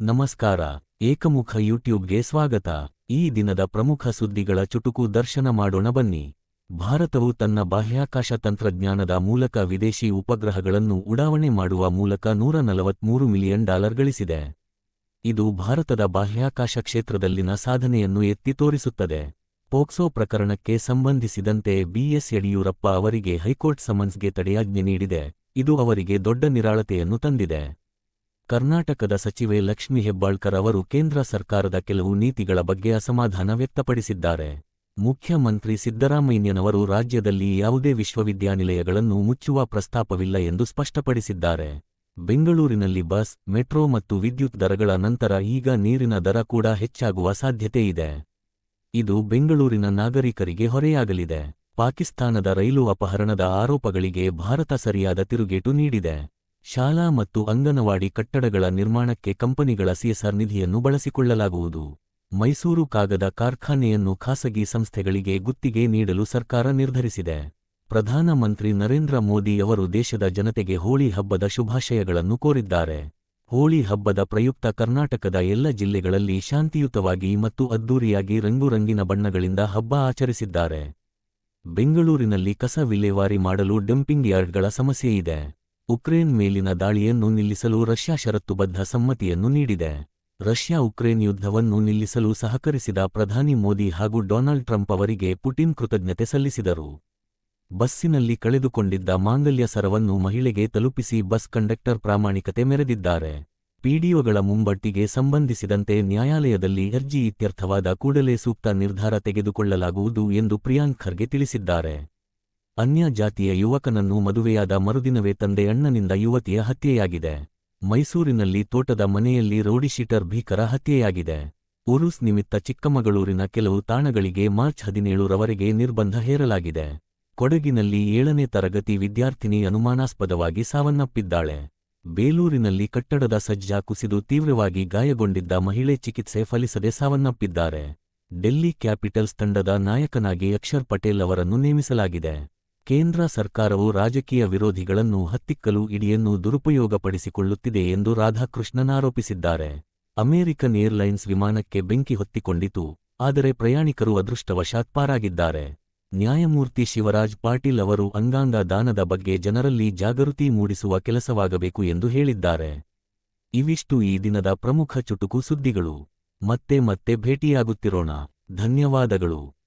ನಮಸ್ಕಾರ, ಏಕಮುಖ ಯೂಟ್ಯೂಬ್ಗೆ ಸ್ವಾಗತ. ಈ ದಿನದ ಪ್ರಮುಖ ಸುದ್ದಿಗಳ ಚುಟುಕು ದರ್ಶನ ಮಾಡೋಣ ಬನ್ನಿ. ಭಾರತವು ತನ್ನ ಬಾಹ್ಯಾಕಾಶ ತಂತ್ರಜ್ಞಾನದ ಮೂಲಕ ವಿದೇಶಿ ಉಪಗ್ರಹಗಳನ್ನು ಉಡಾವಣೆ ಮಾಡುವ ಮೂಲಕ ನೂರ ನಲವತ್ಮೂರು ಮಿಲಿಯನ್ ಡಾಲರ್ ಗಳಿಸಿದೆ. ಇದು ಭಾರತದ ಬಾಹ್ಯಾಕಾಶ ಕ್ಷೇತ್ರದಲ್ಲಿನ ಸಾಧನೆಯನ್ನು ಎತ್ತಿ ತೋರಿಸುತ್ತದೆ. ಪೋಕ್ಸೋ ಪ್ರಕರಣಕ್ಕೆ ಸಂಬಂಧಿಸಿದಂತೆ ಬಿಎಸ್ ಯಡಿಯೂರಪ್ಪ ಅವರಿಗೆ ಹೈಕೋರ್ಟ್ ಸಮನ್ಸ್ಗೆ ತಡೆಯಾಜ್ಞೆ ನೀಡಿದೆ. ಇದು ಅವರಿಗೆ ದೊಡ್ಡ ನಿರಾಳತೆಯನ್ನು ತಂದಿದೆ. ಕರ್ನಾಟಕದ ಸಚಿವೆ ಲಕ್ಷ್ಮಿ ಹೆಬ್ಬಾಳ್ಕರ್ ಅವರು ಕೇಂದ್ರ ಸರ್ಕಾರದ ಕೆಲವು ನೀತಿಗಳ ಬಗ್ಗೆ ಅಸಮಾಧಾನ ವ್ಯಕ್ತಪಡಿಸಿದ್ದಾರೆ. ಮುಖ್ಯಮಂತ್ರಿ ಸಿದ್ದರಾಮಯ್ಯನವರು ರಾಜ್ಯದಲ್ಲಿ ಯಾವುದೇ ವಿಶ್ವವಿದ್ಯಾನಿಲಯಗಳನ್ನು ಮುಚ್ಚುವ ಪ್ರಸ್ತಾಪವಿಲ್ಲ ಎಂದು ಸ್ಪಷ್ಟಪಡಿಸಿದ್ದಾರೆ. ಬೆಂಗಳೂರಿನಲ್ಲಿ ಬಸ್, ಮೆಟ್ರೋ ಮತ್ತು ವಿದ್ಯುತ್ ದರಗಳ ನಂತರ ಈಗ ನೀರಿನ ದರ ಕೂಡ ಹೆಚ್ಚಾಗುವ ಸಾಧ್ಯತೆ ಇದೆ. ಇದು ಬೆಂಗಳೂರಿನ ನಾಗರಿಕರಿಗೆ ಹೊರೆಯಾಗಲಿದೆ. ಪಾಕಿಸ್ತಾನದ ರೈಲು ಅಪಹರಣದ ಆರೋಪಗಳಿಗೆ ಭಾರತ ಸರಿಯಾದ ತಿರುಗೇಟು ನೀಡಿದೆ. ಶಾಲಾ ಮತ್ತು ಅಂಗನವಾಡಿ ಕಟ್ಟಡಗಳ ನಿರ್ಮಾಣಕ್ಕೆ ಕಂಪನಿಗಳ ಸಿಎಸ್ಆರ್ ನಿಧಿಯನ್ನು ಬಳಸಿಕೊಳ್ಳಲಾಗುವುದು. ಮೈಸೂರು ಕಾಗದ ಕಾರ್ಖಾನೆಯನ್ನು ಖಾಸಗಿ ಸಂಸ್ಥೆಗಳಿಗೆ ಗುತ್ತಿಗೆ ನೀಡಲು ಸರ್ಕಾರ ನಿರ್ಧರಿಸಿದೆ. ಪ್ರಧಾನಮಂತ್ರಿ ನರೇಂದ್ರ ಮೋದಿ ಅವರು ದೇಶದ ಜನತೆಗೆ ಹೋಳಿ ಹಬ್ಬದ ಶುಭಾಶಯಗಳನ್ನು ಕೋರಿದ್ದಾರೆ. ಹೋಳಿ ಹಬ್ಬದ ಪ್ರಯುಕ್ತ ಕರ್ನಾಟಕದ ಎಲ್ಲ ಜಿಲ್ಲೆಗಳಲ್ಲಿ ಶಾಂತಿಯುತವಾಗಿ ಮತ್ತು ಅದ್ದೂರಿಯಾಗಿ ರಂಗುರಂಗಿನ ಬಣ್ಣಗಳಿಂದ ಹಬ್ಬ ಆಚರಿಸಿದ್ದಾರೆ. ಬೆಂಗಳೂರಿನಲ್ಲಿ ಕಸ ವಿಲೇವಾರಿ ಮಾಡಲು ಡಂಪಿಂಗ್ ಯಾರ್ಡ್ಗಳ ಸಮಸ್ಯೆಯಿದೆ. ಉಕ್ರೇನ್ ಮೇಲಿನ ದಾಳಿಯನ್ನು ನಿಲ್ಲಿಸಲು ರಷ್ಯಾ ಷರತ್ತುಬದ್ಧ ಸಮ್ಮತಿಯನ್ನು ನೀಡಿದೆ. ರಷ್ಯಾ ಉಕ್ರೇನ್ ಯುದ್ಧವನ್ನು ನಿಲ್ಲಿಸಲು ಸಹಕರಿಸಿದ ಪ್ರಧಾನಿ ಮೋದಿ ಹಾಗೂ ಡೊನಾಲ್ಡ್ ಟ್ರಂಪ್ ಅವರಿಗೆ ಪುಟಿನ್ ಕೃತಜ್ಞತೆ ಸಲ್ಲಿಸಿದರು. ಬಸ್ಸಿನಲ್ಲಿ ಕಳೆದುಕೊಂಡಿದ್ದ ಮಾಂಗಲ್ಯ ಸರವನ್ನು ಮಹಿಳೆಗೆ ತಲುಪಿಸಿ ಬಸ್ ಕಂಡಕ್ಟರ್ ಪ್ರಾಮಾಣಿಕತೆ ಮೆರೆದಿದ್ದಾರೆ. ಪಿಡಿಒಗಳ ಮುಂಬಟ್ಟಿಗೆ ಸಂಬಂಧಿಸಿದಂತೆ ನ್ಯಾಯಾಲಯದಲ್ಲಿ ಅರ್ಜಿ ಇತ್ಯರ್ಥವಾದ ಕೂಡಲೇ ಸೂಕ್ತ ನಿರ್ಧಾರ ತೆಗೆದುಕೊಳ್ಳಲಾಗುವುದು ಎಂದು ಪ್ರಿಯಾಂಕ್ ಖರ್ಗೆ ತಿಳಿಸಿದ್ದಾರೆ. ಅನ್ಯ ಜಾತಿಯ ಯುವಕನನ್ನು ಮದುವೆಯಾದ ಮರುದಿನವೇ ತಂದೆ ಅಣ್ಣನಿಂದ ಯುವತಿಯ ಹತ್ಯೆಯಾಗಿದೆ. ಮೈಸೂರಿನಲ್ಲಿ ತೋಟದ ಮನೆಯಲ್ಲಿ ರೋಡಿಶೀಟರ್ ಭೀಕರ ಹತ್ಯೆಯಾಗಿದೆ. ಉರುಸ್ ನಿಮಿತ್ತ ಚಿಕ್ಕಮಗಳೂರಿನ ಕೆಲವು ತಾಣಗಳಿಗೆ ಮಾರ್ಚ್ ಹದಿನೇಳರವರೆಗೆ ನಿರ್ಬಂಧ ಹೇರಲಾಗಿದೆ. ಕೊಡಗಿನಲ್ಲಿ ಏಳನೇ ತರಗತಿ ವಿದ್ಯಾರ್ಥಿನಿ ಅನುಮಾನಾಸ್ಪದವಾಗಿ ಸಾವನ್ನಪ್ಪಿದ್ದಾಳೆ. ಬೇಲೂರಿನಲ್ಲಿ ಕಟ್ಟಡದ ಸಜ್ಜಾ ಕುಸಿದು ತೀವ್ರವಾಗಿ ಗಾಯಗೊಂಡಿದ್ದ ಮಹಿಳೆ ಚಿಕಿತ್ಸೆ ಫಲಿಸದೆ ಸಾವನ್ನಪ್ಪಿದ್ದಾರೆ. ಡೆಲ್ಲಿ ಕ್ಯಾಪಿಟಲ್ಸ್ ತಂಡದ ನಾಯಕನಾಗಿ ಅಕ್ಷರ್ ಪಟೇಲ್ ಅವರನ್ನು ನೇಮಿಸಲಾಗಿದೆ. ಕೇಂದ್ರ ಸರ್ಕಾರವು ರಾಜಕೀಯ ವಿರೋಧಿಗಳನ್ನು ಹತ್ತಿಕ್ಕಲು ಇಡಿಯನ್ನು ದುರುಪಯೋಗಪಡಿಸಿಕೊಳ್ಳುತ್ತಿದೆ ಎಂದು ರಾಧಾಕೃಷ್ಣನ್ ಆರೋಪಿಸಿದ್ದಾರೆ. ಅಮೆರಿಕನ್ ಏರ್ಲೈನ್ಸ್ ವಿಮಾನಕ್ಕೆ ಬೆಂಕಿ ಹೊತ್ತಿಕೊಂಡಿತು, ಆದರೆ ಪ್ರಯಾಣಿಕರು ಅದೃಷ್ಟವಶಾತ್ ಪಾರಾಗಿದ್ದಾರೆ. ನ್ಯಾಯಮೂರ್ತಿ ಶಿವರಾಜ್ ಪಾಟೀಲ್ ಅವರು ಅಂಗಾಂಗ ದಾನದ ಬಗ್ಗೆ ಜನರಲ್ಲಿ ಜಾಗೃತಿ ಮೂಡಿಸುವ ಕೆಲಸವಾಗಬೇಕು ಎಂದು ಹೇಳಿದ್ದಾರೆ. ಇವಿಷ್ಟು ಈ ದಿನದ ಪ್ರಮುಖ ಚುಟುಕು ಸುದ್ದಿಗಳು. ಮತ್ತೆ ಮತ್ತೆ ಭೇಟಿಯಾಗುತ್ತಿರೋಣ. ಧನ್ಯವಾದಗಳು.